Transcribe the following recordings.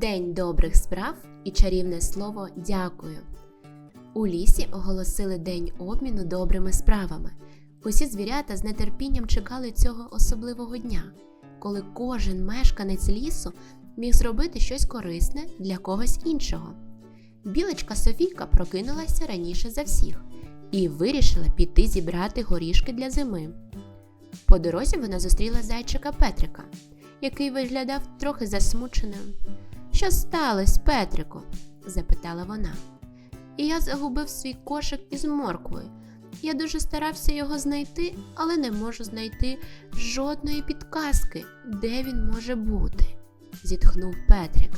День добрих справ і чарівне слово дякую. У лісі оголосили день обміну добрими справами. Усі звірята з нетерпінням чекали цього особливого дня, коли кожен мешканець лісу міг зробити щось корисне для когось іншого. Білочка Софійка прокинулася раніше за всіх і вирішила піти зібрати горішки для зими. По дорозі вона зустріла зайчика Петрика, який виглядав трохи засмученим. Що сталося, Петрику? запитала вона. І я загубив свій кошик із морквою. Я дуже старався його знайти, але не можу знайти жодної підказки, де він може бути, зітхнув Петрик.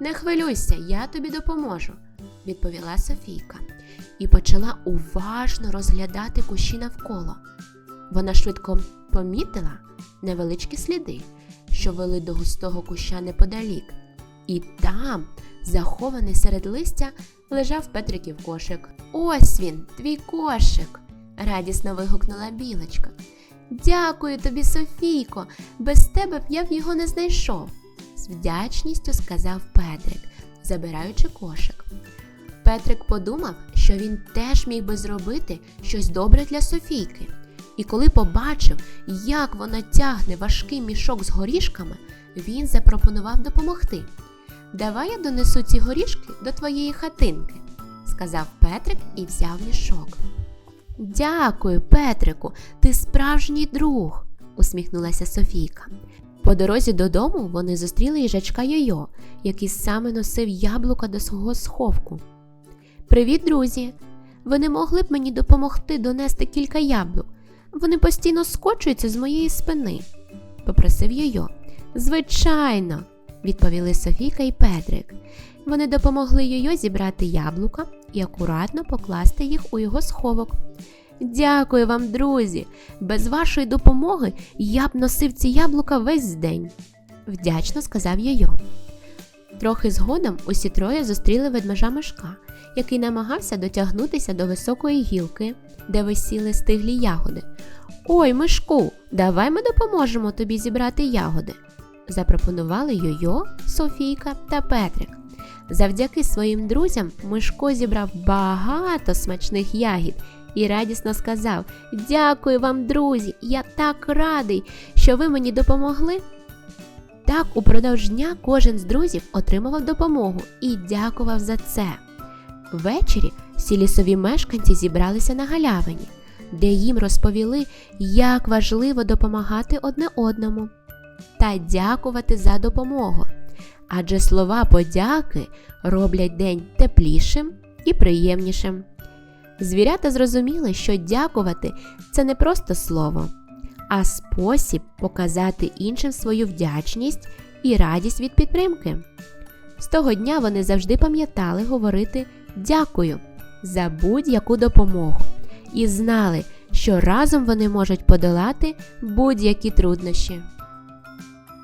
Не хвилюйся, я тобі допоможу, відповіла Софійка і почала уважно розглядати кущі навколо. Вона швидко помітила невеличкі сліди, що вели до густого куща неподалік. І там, захований серед листя, лежав Петриків кошик. Ось він, твій кошик, радісно вигукнула білочка. Дякую тобі, Софійко, без тебе б я б його не знайшов, з вдячністю сказав Петрик, забираючи кошик. Петрик подумав, що він теж міг би зробити щось добре для Софійки. І коли побачив, як вона тягне важкий мішок з горішками, він запропонував допомогти. Давай я донесу ці горішки до твоєї хатинки, сказав Петрик і взяв мішок. Дякую, Петрику, ти справжній друг, усміхнулася Софійка. По дорозі додому вони зустріли їжачка Йойо, який саме носив яблука до свого сховку. Привіт, друзі! Ви не могли б мені допомогти донести кілька яблук? Вони постійно скочуються з моєї спини, попросив Йойо. Звичайно, відповіли Софійка і Петрик. Вони допомогли Йойо зібрати яблука і акуратно покласти їх у його сховок. Дякую вам, друзі! Без вашої допомоги я б носив ці яблука весь день, вдячно сказав Йойо. Трохи згодом усі троє зустріли ведмежа мишка, який намагався дотягнутися до високої гілки, де висіли стиглі ягоди. Ой, мишку, давай ми допоможемо тобі зібрати ягоди, запропонували Йойо, Софійка та Петрик. Завдяки своїм друзям Мишко зібрав багато смачних ягід і радісно сказав: Дякую вам, друзі! Я так радий, що ви мені допомогли. Так, упродовж дня кожен з друзів отримував допомогу і дякував за це. Ввечері всі лісові мешканці зібралися на галявині, де їм розповіли, як важливо допомагати одне одному та дякувати за допомогу. Адже слова подяки роблять день теплішим і приємнішим. Звірята зрозуміли, що дякувати це не просто слово, а спосіб показати іншим свою вдячність і радість від підтримки. З того дня вони завжди пам'ятали говорити дякую за будь-яку допомогу і знали, що разом вони можуть подолати будь-які труднощі.